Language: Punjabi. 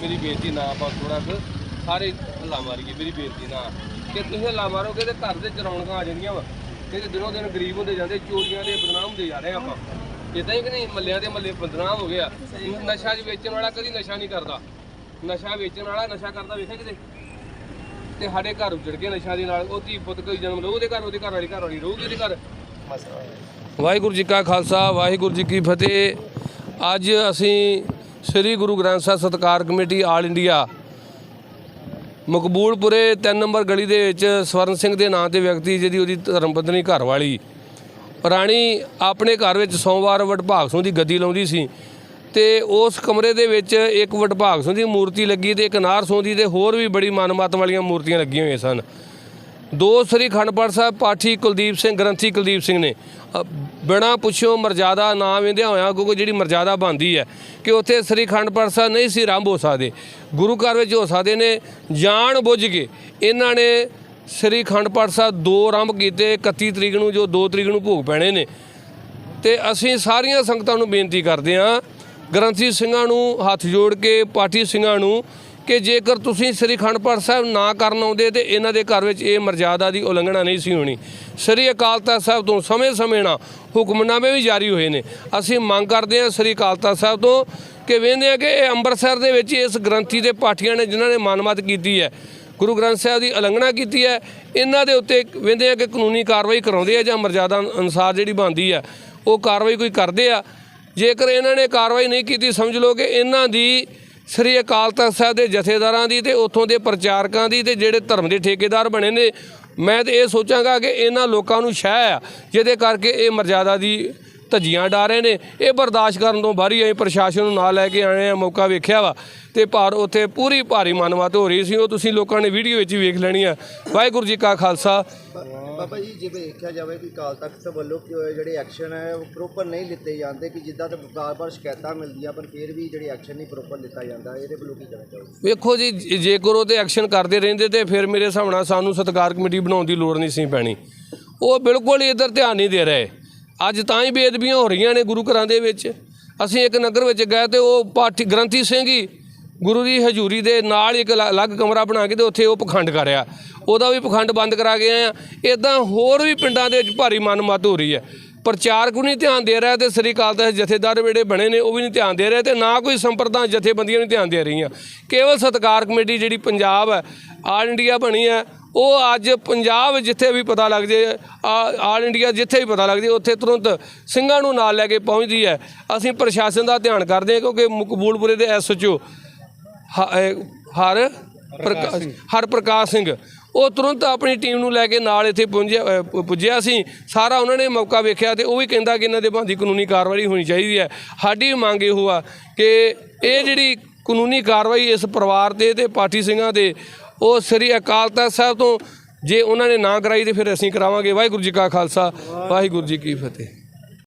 ਮੇਰੀ ਬੇਇੱਜ਼ਤੀ ਨਾ ਆਪਾਂ ਥੋੜਾ ਕੁ। ਸਾਰੇ ਹੱਲਾ ਮਾਰੀਏ, ਮੇਰੀ ਬੇਇੱਜ਼ਤੀ ਨਾ। ਕਿ ਤੁਸੀਂ ਹੱਲਾ ਮਾਰੋਗੇ ਤੇ ਘਰ ਦੇ ਚਰੌਣਕਾਂ ਆ ਜਾਂਦੀਆਂ ਵਾ। ਤੇ ਦਿਨੋਂ ਦਿਨ ਗਰੀਬ ਹੁੰਦੇ ਜਾਂਦੇ, ਚੋਰੀਆਂ ਦੇ ਬਦਨਾਮ ਹੁੰਦੇ ਜਾ ਰਹੇ ਆਪਾਂ। ਇਦਾਂ ਹੀ ਕਿ ਨਹੀਂ, ਮੱਲਿਆਂ ਦੇ ਮੱਲੇ ਬਦਨਾਮ ਹੋ ਗਿਆ। ਨਸ਼ਾ ਜ ਵੇਚਣ ਵਾਲਾ ਕਦੀ ਨਸ਼ਾ ਨਹੀਂ ਕਰਦਾ। ਨਸ਼ਾ ਵੇਚਣ ਵਾਲਾ ਨਸ਼ਾ ਕਰਦਾ, ਵੇਖਿਆ ਕਿਤੇ? ਤੇ ਸਾਡੇ ਘਰ ਉਜੜ ਕੇ ਨਸ਼ਾ ਦੇ ਨਾਲ। ਉਹ ਪੁੱਤ ਕੋਈ ਜਨਮ ਲਊ ਉਹਦੇ ਘਰ ਉਹਦੇ ਘਰ ਵਾਲੀ ਘਰ ਵਾਲੀ ਰਹੂਗੀ ਉਹਦੇ ਘਰ। ਵਾਹਿਗੁਰੂ ਜੀ ਕਾ ਖਾਲਸਾ, ਵਾਹਿਗੁਰੂ ਜੀ ਕੀ ਫਤਿਹ। ਅੱਜ ਅਸੀਂ ਸ੍ਰੀ ਗੁਰੂ ਗ੍ਰੰਥ ਸਾਹਿਬ ਸਤਕਾਰ ਕਮੇਟੀ ਆਲ ਇੰਡੀਆ, ਮਕਬੂਲਪੁਰੇ 3 ਨੰਬਰ ਗਲੀ ਦੇ ਵਿੱਚ ਸਵਰਨ ਸਿੰਘ ਦੇ ਨਾਂ ਤੇ ਵਿਅਕਤੀ ਜਿਹਦੀ ਉਹਦੀ ਧਰਮਪਤਨੀ ਘਰ ਵਾਲੀ ਰਾਣੀ ਆਪਣੇ ਘਰ ਵਿੱਚ ਸੋਮਵਾਰ ਵਡਭਾਗ ਸਿੰਘ ਦੀ ਗੱਦੀ ਲਾਉਂਦੀ ਸੀ ਤੇ ਉਸ ਕਮਰੇ ਦੇ ਵਿੱਚ ਇੱਕ ਵਡਭਾਗ ਸਿੰਘ ਦੀ ਮੂਰਤੀ ਲੱਗੀ ਤੇ ਇੱਕ ਨਾਰ ਸਿੰਘ ਦੀ ਤੇ ਹੋਰ ਵੀ ਬੜੀ ਮਨਮਤ ਵਾਲੀਆਂ ਮੂਰਤੀਆਂ ਲੱਗੀਆਂ ਹੋਈਆਂ ਸਨ। ਦੋ ਸ੍ਰੀ ਖੰਡਪੜ ਸਾਹਿਬ ਪਾਠੀ ਕੁਲਦੀਪ ਸਿੰਘ ਗ੍ਰੰਥੀ ਕੁਲਦੀਪ ਸਿੰਘ ਨੇ ਅ, ਬਿਨਾਂ ਪੁੱਛਿਓ ਮਰਜ਼ਾਦਾ ਨਾਮ ਵੇਂਦਿਆਂ ਹੋਇਆ ਕਿਉਂਕਿ ਜਿਹੜੀ ਮਰਜ਼ਾਦਾ ਬਣਦੀ ਹੈ ਕਿ ਉੱਥੇ ਸ੍ਰੀ ਖੰਡਪੜ ਸਾਹਿਬ ਨਹੀਂ ਸੀ ਆਰੰਭ ਹੋ ਸਕਦੇ। ਗੁਰੂ ਘਰ ਵਿੱਚ ਹੋ ਸਕਦੇ ਨੇ ਜਾਣ ਬੁੱਝ ਕੇ ਇਹਨਾਂ ਨੇ ਸ੍ਰੀ ਖੰਡਪੜ ਸਾਹਿਬ ਦੋ ਆਰੰਭ ਕੀਤੇ 31 ਤਰੀਕ ਨੂੰ ਜੋ 2 ਤਰੀਕ ਨੂੰ ਭੋਗ ਪੈਣੇ ਨੇ। ਤੇ ਅਸੀਂ ਸਾਰੀਆਂ ਸੰਗਤਾਂ ਨੂੰ ਬੇਨਤੀ ਕਰਦੇ ਹਾਂ, ਗ੍ਰੰਥੀ ਸਿੰਘਾਂ ਨੂੰ ਹੱਥ ਜੋੜ ਕੇ, ਪਾਠੀ ਸਿੰਘਾਂ ਨੂੰ, ਕਿ ਜੇਕਰ ਤੁਸੀਂ ਸ੍ਰੀ ਖੰਡਪੜ ਸਾਹਿਬ ਨਾ ਕਰਨ ਆਉਂਦੇ, ਤੇ ਇਹਨਾਂ ਦੇ ਘਰ ਵਿੱਚ ਇਹ ਮਰਜ਼ਾਦਾ ਦੀ ਉਲੰਘਣਾ ਨਹੀਂ ਸੀ ਹੋਣੀ। ਸ੍ਰੀ ਅਕਾਲ ਤਖਤ ਸਾਹਿਬ ਤੋਂ ਸਮੇਂ-ਸਮੇਂ ਨਾਲ ਹੁਕਮਨਾਮੇ ਵੀ ਜਾਰੀ ਹੋਏ ਨੇ। ਅਸੀਂ ਮੰਗ ਕਰਦੇ ਹਾਂ ਸ੍ਰੀ ਅਕਾਲ ਤਖਤ ਸਾਹਿਬ ਤੋਂ ਕਿ ਵੇਖਦੇ ਹਾਂ ਕਿ ਇਹ ਅੰਮ੍ਰਿਤਸਰ ਦੇ ਵਿੱਚ ਇਸ ਗ੍ਰੰਥੀ ਦੇ ਪਾਠੀਆਂ ਨੇ ਜਿਨ੍ਹਾਂ ਨੇ ਮਨਮਤ ਕੀਤੀ ਹੈ। ਗੁਰੂ ਗ੍ਰੰਥ ਸਾਹਿਬ ਦੀ ਉਲੰਘਣਾ ਕੀਤੀ ਹੈ, ਇਹਨਾਂ ਦੇ ਉੱਤੇ ਵੇਂਦੇ ਆ ਕਿ ਕਾਨੂੰਨੀ ਕਾਰਵਾਈ ਕਰਾਉਂਦੇ ਆ ਜਾਂ ਮਰਜ਼ਾਦਾ ਅਨੁਸਾਰ ਜਿਹੜੀ ਬਣਦੀ ਆ, ਉਹ ਕਾਰਵਾਈ ਕੋਈ ਕਰਦੇ ਆ। ਜੇਕਰ ਇਹਨਾਂ ਨੇ ਕਾਰਵਾਈ ਨਹੀਂ ਕੀਤੀ, ਸਮਝ ਲਓ ਕਿ ਇਹਨਾਂ ਦੀ ਸ੍ਰੀ ਅਕਾਲ ਤਖਤ ਸਾਹਿਬ ਦੇ ਜਥੇਦਾਰਾਂ ਦੀ ਤੇ ਉੱਥੋਂ ਦੇ ਪ੍ਰਚਾਰਕਾਂ ਦੀ ਤੇ ਜਿਹੜੇ ਧਰਮ ਦੇ ਠੇਕੇਦਾਰ ਬਣੇ ਨੇ, ਮੈਂ ਤੇ ਇਹ ਸੋਚਾਂਗਾ ਕਿ ਇਹਨਾਂ ਲੋਕਾਂ ਨੂੰ ਸ਼ਹਿ ਆ, ਜਿਹਦੇ ਕਰਕੇ ਇਹ ਮਰਜ਼ਾਦਾ ਦੀ ਧੱਜੀਆਂ ਡਾ ਰਹੇ ਨੇ। ਇਹ ਬਰਦਾਸ਼ਤ ਕਰਨ ਤੋਂ ਬਾਹਰੀ ਆਏ ਪ੍ਰਸ਼ਾਸਨ ਨੂੰ ਨਾਲ ਲੈ ਕੇ ਆਏ ਆ ਮੌਕਾ ਵੇਖਿਆ ਵਾ। ਤੇ ਪਰ ਉੱਥੇ ਪੂਰੀ ਭਾਰੀ ਮਨਮਤ ਹੋ ਰਹੀ ਸੀ। ਉਹ ਤੁਸੀਂ ਲੋਕਾਂ ਨੇ ਵੀਡੀਓ ਵਿੱਚ ਹੀ ਵੇਖ ਲੈਣੀ ਆ। ਵਾਹਿਗੁਰੂ ਜੀ ਕਾ ਖਾਲਸਾ। ਬਾਬਾ ਜੀ ਜਿਵੇਂ ਦੇਖਿਆ ਜਾਵੇ ਕਿ ਕਾਲ ਤਖਤ ਵੱਲੋਂ ਕਿ ਜਿਹੜੇ ਐਕਸ਼ਨ ਹੈ ਉਹ ਪ੍ਰੋਪਰ ਨਹੀਂ ਲਿੱਤੇ ਜਾਂਦੇ ਕਿ ਜਿੱਦਾਂ ਤੇ ਬਾਰ-ਬਾਰ ਸ਼ਿਕਾਇਤਾਂ ਮਿਲਦੀਆਂ ਪਰ ਫਿਰ ਵੀ ਜਿਹੜੇ ਐਕਸ਼ਨ ਨਹੀਂ ਪ੍ਰੋਪਰ ਲਿੱਤਾ ਜਾਂਦਾ। ਇਹਦੇ ਵੱਲੋਂ ਕੀ ਕਹਿਣਾ ਚਾਹੋਗੇ? ਵੇਖੋ ਜੀ ਜੇ- ਜੇਕਰ ਉਹ ਤੇ ਐਕਸ਼ਨ ਕਰਦੇ ਰਹਿੰਦੇ ਤੇ ਫਿਰ ਮੇਰੇ ਹਿਸਾਬ ਨਾਲ ਸਾਨੂੰ ਸਤਕਾਰ ਕਮੇਟੀ ਬਣਾਉਣ ਦੀ ਲੋੜ ਨਹੀਂ ਸੀ ਪੈਣੀ। ਉਹ ਬਿਲਕੁਲ ਹੀ ਇੱਧਰ ਧਿਆਨ ਨਹੀਂ ਦੇ ਰਹੇ। ਅੱਜ ਤਾਂ ਹੀ ਬੇਅਦਬੀਆਂ ਹੋ ਰਹੀਆਂ ਨੇ ਗੁਰੂ ਘਰਾਂ ਦੇ ਵਿੱਚ। ਅਸੀਂ ਇੱਕ ਨਗਰ ਵਿੱਚ ਗਏ ਤੇ ਉਹ ਪਾਠੀ ਗ੍ਰੰਥੀ ਸਿੰਘ ਹੀ ਗੁਰੂ ਦੀ ਹਜ਼ੂਰੀ ਦੇ ਨਾਲ ਇੱਕ ਅਲੱਗ ਕਮਰਾ ਬਣਾ ਕੇ ਤੇ ਉੱਥੇ ਉਹ ਪਖੰਡ ਕਰਿਆ ਉਹਦਾ ਵੀ ਪਖੰਡ ਬੰਦ ਕਰਾ ਕੇ ਆਏ ਆ। ਇਦਾਂ ਹੋਰ ਵੀ ਪਿੰਡਾਂ ਦੇ ਵਿੱਚ ਭਾਰੀ ਮਨਮਤ ਹੋ ਰਹੀ ਹੈ। ਪ੍ਰਚਾਰਕ ਵੀ ਨਹੀਂ ਧਿਆਨ ਦੇ ਰਿਹਾ ਤੇ ਸ੍ਰੀ ਅਕਾਲ ਤਖਤ ਜਥੇਦਾਰ ਜਿਹੜੇ ਬਣੇ ਨੇ, ਉਹ ਵੀ ਨਹੀਂ ਧਿਆਨ ਦੇ ਰਹੇ ਤੇ ਨਾ ਕੋਈ ਸੰਪਰਦਾ ਜਥੇਬੰਦੀਆਂ ਨਹੀਂ ਧਿਆਨ ਦੇ ਰਹੀਆਂ। ਕੇਵਲ ਸਤਕਾਰ ਕਮੇਟੀ ਜਿਹੜੀ ਪੰਜਾਬ ਹੈ ਆਲ ਇੰਡੀਆ ਬਣੀ ਹੈ ਉਹ ਅੱਜ ਪੰਜਾਬ ਜਿੱਥੇ ਵੀ ਪਤਾ ਲੱਗ ਜੇ ਆਲ ਇੰਡੀਆ ਜਿੱਥੇ ਵੀ ਪਤਾ ਲੱਗ ਜੇ ਉੱਥੇ ਤੁਰੰਤ ਸਿੰਘਾਂ ਨੂੰ ਨਾਲ ਲੈ ਕੇ ਪਹੁੰਚਦੀ ਹੈ। ਅਸੀਂ ਪ੍ਰਸ਼ਾਸਨ ਦਾ ਧਿਆਨ ਕਰਦੇ ਹਾਂ ਕਿਉਂਕਿ ਮਕਬੂਲਪੁਰੇ ਦੇ ਐਸਐਚਓ ਹਰ ਹਰ ਪ੍ਰਕਾਸ਼ ਸਿੰਘ। ਉਹ ਤੁਰੰਤ ਆਪਣੀ ਟੀਮ ਨੂੰ ਲੈ ਕੇ ਨਾਲ ਇੱਥੇ ਪਹੁੰਚਿਆ ਪੁੱਜਿਆ ਸੀ। ਸਾਰਾ ਉਹਨਾਂ ਨੇ ਮੌਕਾ ਵੇਖਿਆ ਤੇ ਉਹ ਵੀ ਕਹਿੰਦਾ ਕਿ ਇਹਨਾਂ ਦੇ ਬੰਦੀ ਕਾਨੂੰਨੀ ਕਾਰਵਾਈ ਹੋਣੀ ਚਾਹੀਦੀ ਹੈ। ਸਾਡੀ ਮੰਗ ਇਹੋ ਆ ਕਿ ਇਹ ਜਿਹੜੀ ਕਾਨੂੰਨੀ ਕਾਰਵਾਈ ਇਸ ਪਰਿਵਾਰ ਤੇ ਤੇ ਪਾਠੀ ਸਿੰਘਾਂ ਦੇ ਉਹ ਸ੍ਰੀ ਅਕਾਲ ਤਖਤ ਸਾਹਿਬ ਤੋਂ, ਜੇ ਉਹਨਾਂ ਨੇ ਨਾ ਕਰਾਈ ਤੇ ਫਿਰ ਅਸੀਂ ਕਰਾਵਾਂਗੇ। ਵਾਹਿਗੁਰੂ ਜੀ ਕਾ ਖਾਲਸਾ, ਵਾਹਿਗੁਰੂ ਜੀ ਕੀ ਫਤਿਹ।